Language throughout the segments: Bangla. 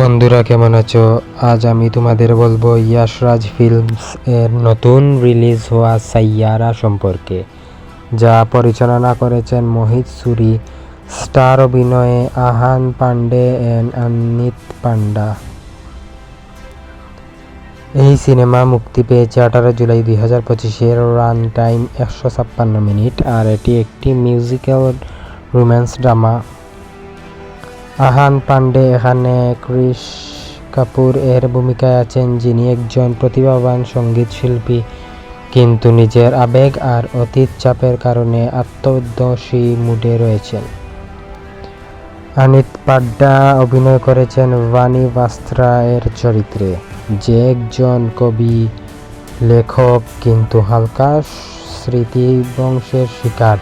বন্ধুরা, কেমন আছো? আজ আমি তোমাদের বলব ইয়াশরাজ ফিল্মস এর নতুন রিলিজ হওয়া সাইয়ারা সম্পর্কে, যা পরিচালনা করেছেন মোহিত সুরি, স্টার অভিনয়ে আহান পান্ডে এন্ড অনিত পান্ডা। এই সিনেমা মুক্তি পেয়েছে আঠারো জুলাই দুই হাজার পঁচিশের রান টাইম একশো ছাপ্পান্ন মিনিট, আর এটি একটি musical romance drama Ahaan Panday এখানে ক্রিশ কাপুর এর ভূমিকায় আছেন যিনি একজন প্রতিভাবান সংগীত শিল্পী। কিন্তু নিজের আবেগ আর অতীত চাপের কারণে আত্মোদ্দোষী মুডে রয়েছেন। অনিত পাড্ডা অভিনয় করেছেন ভানি বাস্ত্রা এর চরিত্রে। যে একজন কবি, লেখক, কিন্তু হালকা স্মৃতিবংশের শিকার।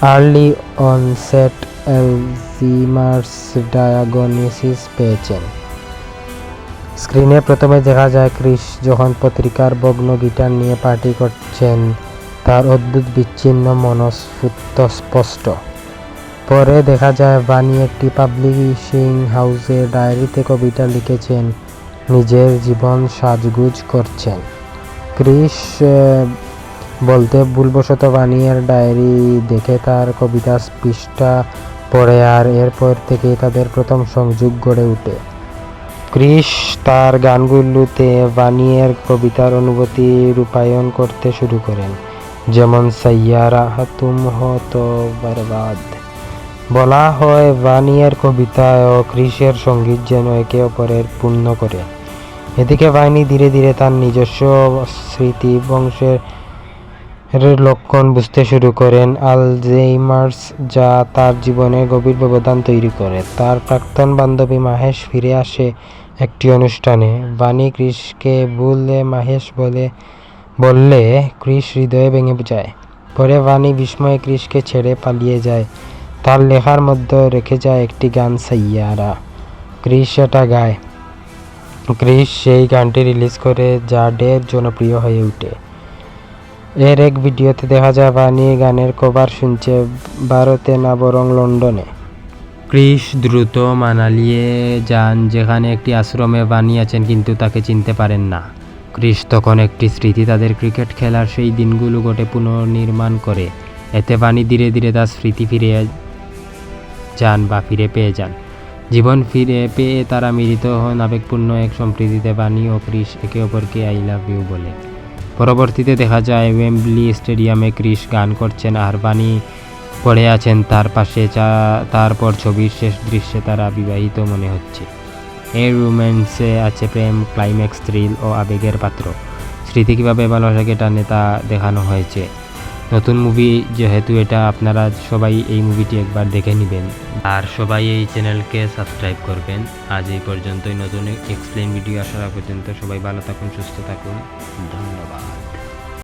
আর্লি অনসেট অ্যালজিমার্স ডায়াগনোসিস পেয়েছেন। স্ক্রিনে প্রথমে দেখা যায়, ক্রিস যখন পত্রিকার ভগ্ন গিটার নিয়ে পার্টি করছেন, তার অদ্ভুত বিচ্ছিন্ন মনস্ফূর্ত স্পষ্ট। পরে দেখা যায় বানি একটি পাবলিশিং হাউসে ডায়েরিতে কবিতা লিখেছেন, নিজের জীবন সাজগুজ করছেন। ক্রিস বলতে ভুলবশত বানিয়ার ডায়েরি দেখে তার কবিতা পৃষ্ঠা পড়ে আর এরপর থেকে তাদের প্রথম সংযোগ গড়ে ওঠে ক্রিস তার গানগুলোতে বানিয়ের কবিতার অনুভূতি রূপায়ণ করতে শুরু করেন। যেমন, সাইয়ারা তুম হো তো বরবাদ। বলা হয়, বানিয়ের কবিতা ও ক্রিসের সংগীত যেন একে অপরের পূর্ণ করে। এদিকে বাহিনী ধীরে ধীরে তার নিজস্ব স্মৃতি বংশের এর লক্ষণ বুঝতে শুরু করেন আলজেইমার্স, যা তার জীবনে গভীর ব্যবধান তৈরি করে। তার প্রাক্তন বান্ধবী মাহেশ ফিরে আসে একটি অনুষ্ঠানে। বাণী ক্রিসকে বললে মাহেশ বলে, বললে ক্রিস হৃদয়ে ভেঙে যায়। পরে বাণী বিস্ময়ে ক্রিসকে ছেড়ে পালিয়ে যায়। তার লেখার মধ্যে রেখে যায় একটি গান, সাইয়ারা ক্রিস সেটা গায়। ক্রিস সেই গানটি রিলিজ করে, যা ঢের জনপ্রিয় হয়ে ওঠে। এর এক ভিডিওতে দেখা যায় বানি গানের কভার শুনছে ভারতে না বরং লন্ডনে। ক্রিস দ্রুত মানালিয়ে যান, যেখানে একটি আশ্রমে বানি আছেন, কিন্তু তাকে চিনতে পারেন না। ক্রিস তখন একটি স্মৃতি তাদের ক্রিকেট খেলার সেই দিনগুলো গোটে পুনর্নির্মাণ করে। এতে বানি ধীরে ধীরে তার স্মৃতি ফিরে যান বা ফিরে পেয়ে যান। জীবন ফিরে পেয়ে তারা মিলিত হন আবেগপূর্ণ এক সম্প্রীতিতে বাণী ও ক্রিস একে অপরকে আই লাভ ইউ বলে। পরবর্তীতে দেখা যায় ওয়েম্বলি স্টেডিয়ামে ক্রিস গান করছেন আর বাণী পড়ে আছেন তার পাশে চা- তারপর ছবির শেষ দৃশ্যে তারা বিবাহিত মনে হচ্ছে। এই রোম্যান্সে আছে প্রেম, ক্লাইম্যাক্স থ্রিল ও আবেগের পাত্র। স্মৃতি কীভাবে ভালোবাসাকে টানে তা দেখানো হয়েছে। নতুন মুভি যেহেতু এটা, আপনারা সবাই এই মুভিটি একবার দেখে নেবেন। আর সবাই এই চ্যানেলকে সাবস্ক্রাইব করবেন। আজ এই পর্যন্তই। নতুন এক্সপ্লেন ভিডিও আসার পর্যন্ত সবাই ভালো থাকুন, সুস্থ থাকুন। ধন্যবাদ।